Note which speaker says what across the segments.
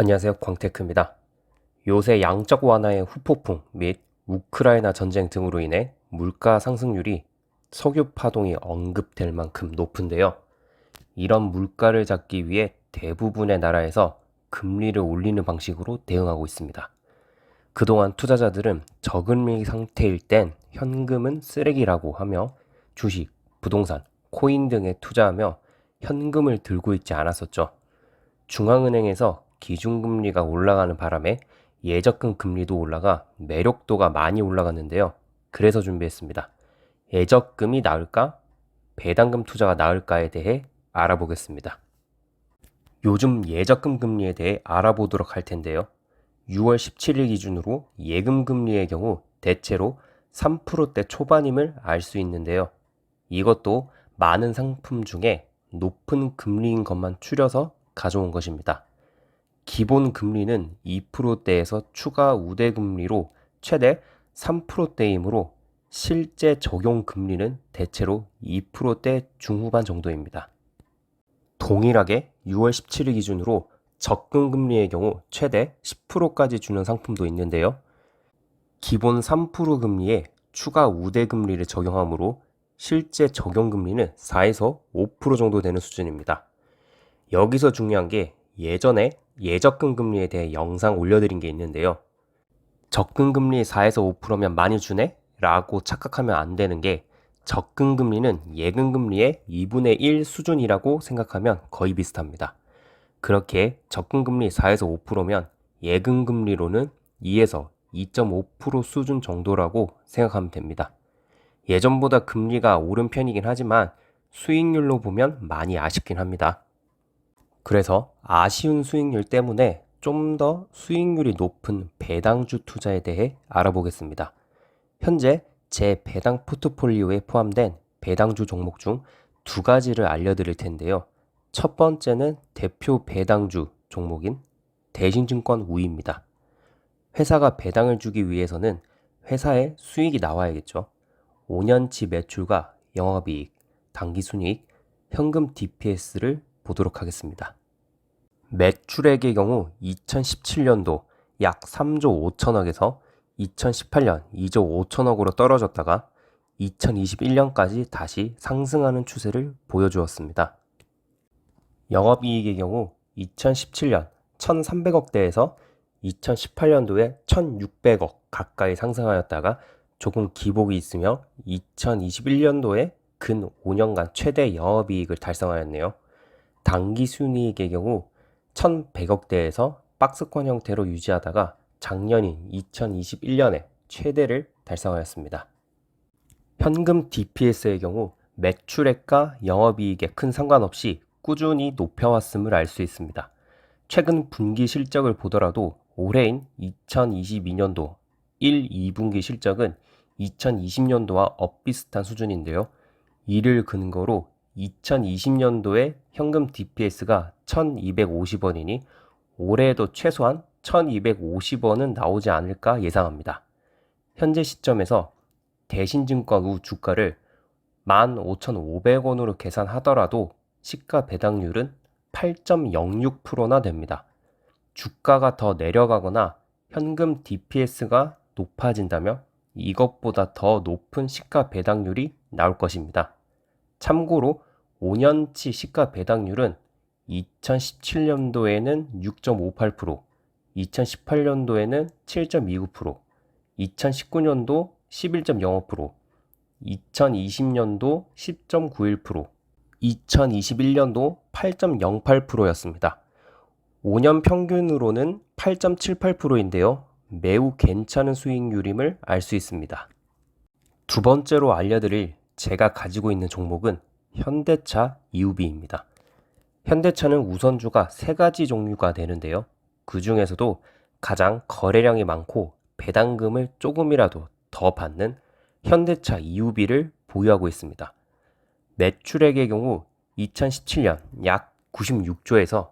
Speaker 1: 안녕하세요. 광테크입니다. 요새 양적 완화의 후폭풍 및 우크라이나 전쟁 등으로 인해 물가 상승률이 석유 파동이 언급될 만큼 높은데요. 이런 물가를 잡기 위해 대부분의 나라에서 금리를 올리는 방식으로 대응하고 있습니다. 그동안 투자자들은 저금리 상태일 땐 현금은 쓰레기라고 하며 주식, 부동산, 코인 등에 투자하며 현금을 들고 있지 않았었죠. 중앙은행에서 기준금리가 올라가는 바람에 예적금 금리도 올라가 매력도가 많이 올라갔는데요. 그래서 준비했습니다. 예적금이 나을까? 배당금 투자가 나을까에 대해 알아보겠습니다. 요즘 예적금 금리에 대해 알아보도록 할 텐데요. 6월 17일 기준으로 예금 금리의 경우 대체로 3%대 초반임을 알 수 있는데요. 이것도 많은 상품 중에 높은 금리인 것만 추려서 가져온 것입니다. 기본 금리는 2%대에서 추가 우대 금리로 최대 3%대이므로 실제 적용 금리는 대체로 2%대 중후반 정도입니다. 동일하게 6월 17일 기준으로 적금 금리의 경우 최대 10%까지 주는 상품도 있는데요. 기본 3% 금리에 추가 우대 금리를 적용하므로 실제 적용 금리는 4에서 5% 정도 되는 수준입니다. 여기서 중요한 게 예전에 예적금 금리에 대해 영상 올려드린 게 있는데요. 적금 금리 4에서 5%면 많이 주네? 라고 착각하면 안 되는 게 적금 금리는 예금 금리의 2분의 1 수준이라고 생각하면 거의 비슷합니다. 그렇게 적금 금리 4에서 5%면 예금 금리로는 2에서 2.5% 수준 정도라고 생각하면 됩니다. 예전보다 금리가 오른 편이긴 하지만 수익률로 보면 많이 아쉽긴 합니다. 그래서 아쉬운 수익률 때문에 좀 더 수익률이 높은 배당주 투자에 대해 알아보겠습니다. 현재 제 배당 포트폴리오에 포함된 배당주 종목 중 두 가지를 알려드릴 텐데요. 첫 번째는 대표 배당주 종목인 대신증권 우위입니다. 회사가 배당을 주기 위해서는 회사에 수익이 나와야겠죠. 5년치 매출과 영업이익, 당기순이익, 현금 DPS를 보도록 하겠습니다. 매출액의 경우 2017년도 약 3조 5천억에서 2018년 2조 5천억으로 떨어졌다가 2021년까지 다시 상승하는 추세를 보여주었습니다. 영업이익의 경우 2017년 1,300억대에서 2018년도에 1,600억 가까이 상승하였다가 조금 기복이 있으며 2021년도에 근 5년간 최대 영업이익을 달성하였네요. 단기 순이익의 경우 1,100억대에서 박스권 형태로 유지하다가 작년인 2021년에 최대를 달성하였습니다. 현금 DPS의 경우 매출액과 영업이익에 큰 상관없이 꾸준히 높여왔음을 알 수 있습니다. 최근 분기 실적을 보더라도 올해인 2022년도 1, 2분기 실적은 2020년도와 엇비슷한 수준인데요. 이를 근거로 2020년도에 현금 DPS가 1250원이니 올해에도 최소한 1250원은 나오지 않을까 예상합니다. 현재 시점에서 대신증권 우 주가를 15,500원으로 계산하더라도 시가 배당률은 8.06%나 됩니다. 주가가 더 내려가거나 현금 DPS가 높아진다면 이것보다 더 높은 시가 배당률이 나올 것입니다. 참고로 5년치 시가 배당률은 2017년도에는 6.58%, 2018년도에는 7.29%, 2019년도 11.05%, 2020년도 10.91%, 2021년도 8.08%였습니다. 5년 평균으로는 8.78%인데요. 매우 괜찮은 수익률임을 알 수 있습니다. 두 번째로 알려드릴 제가 가지고 있는 종목은 현대차 EUB입니다. 현대차는 우선주가 세 가지 종류가 되는데요. 그 중에서도 가장 거래량이 많고 배당금을 조금이라도 더 받는 현대차 EUB를 보유하고 있습니다. 매출액의 경우 2017년 약 96조에서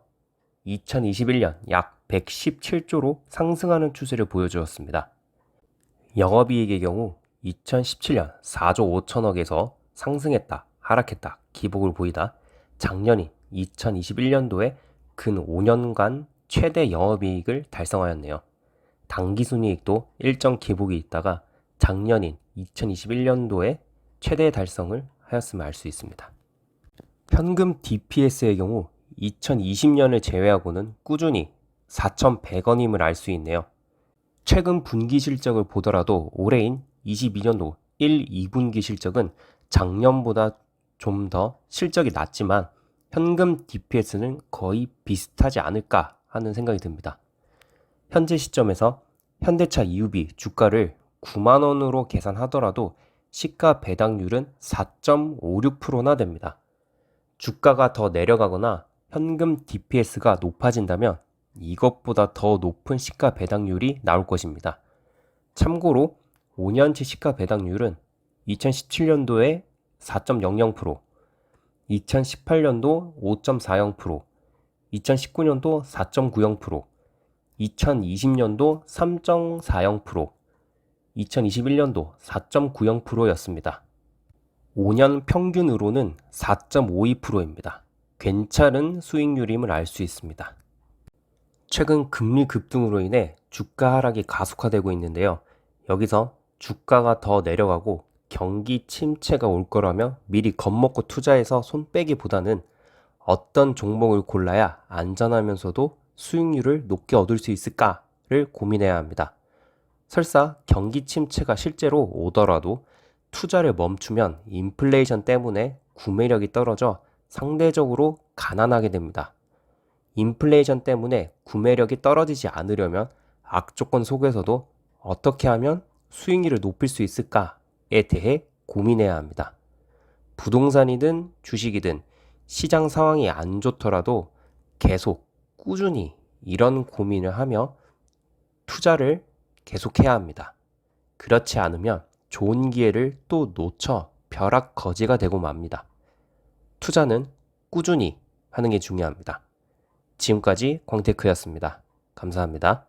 Speaker 1: 2021년 약 117조로 상승하는 추세를 보여주었습니다. 영업이익의 경우 2017년 4조 5천억에서 상승했다, 하락했다, 기복을 보이다 작년인 2021년도에 근 5년간 최대 영업이익을 달성하였네요. 당기순이익도 일정 기복이 있다가 작년인 2021년도에 최대 달성을 하였음을 알 수 있습니다. 현금 DPS의 경우 2020년을 제외하고는 꾸준히 4,100원임을 알 수 있네요. 최근 분기 실적을 보더라도 올해인 22년도 1, 2분기 실적은 작년보다 좀 더 실적이 낮지만 현금 DPS는 거의 비슷하지 않을까 하는 생각이 듭니다. 현재 시점에서 현대차 EUB 주가를 9만 원으로 계산하더라도 시가 배당률은 4.56%나 됩니다. 주가가 더 내려가거나 현금 DPS가 높아진다면 이것보다 더 높은 시가 배당률이 나올 것입니다. 참고로 5년치 시가 배당률은 2017년도에 4.00%, 2018년도 5.40%, 2019년도 4.90%, 2020년도 3.40%, 2021년도 4.90%였습니다. 5년 평균으로는 4.52%입니다. 괜찮은 수익률임을 알 수 있습니다. 최근 금리 급등으로 인해 주가 하락이 가속화되고 있는데요. 여기서 주가가 더 내려가고 경기 침체가 올 거라며 미리 겁먹고 투자해서 손 빼기보다는 어떤 종목을 골라야 안전하면서도 수익률을 높게 얻을 수 있을까를 고민해야 합니다. 설사 경기 침체가 실제로 오더라도 투자를 멈추면 인플레이션 때문에 구매력이 떨어져 상대적으로 가난하게 됩니다. 인플레이션 때문에 구매력이 떨어지지 않으려면 악조건 속에서도 어떻게 하면 수익률을 높일 수 있을까에 대해 고민해야 합니다. 부동산이든 주식이든 시장 상황이 안 좋더라도 계속 꾸준히 이런 고민을 하며 투자를 계속해야 합니다. 그렇지 않으면 좋은 기회를 또 놓쳐 벼락 거지가 되고 맙니다. 투자는 꾸준히 하는 게 중요합니다. 지금까지 광테크였습니다. 감사합니다.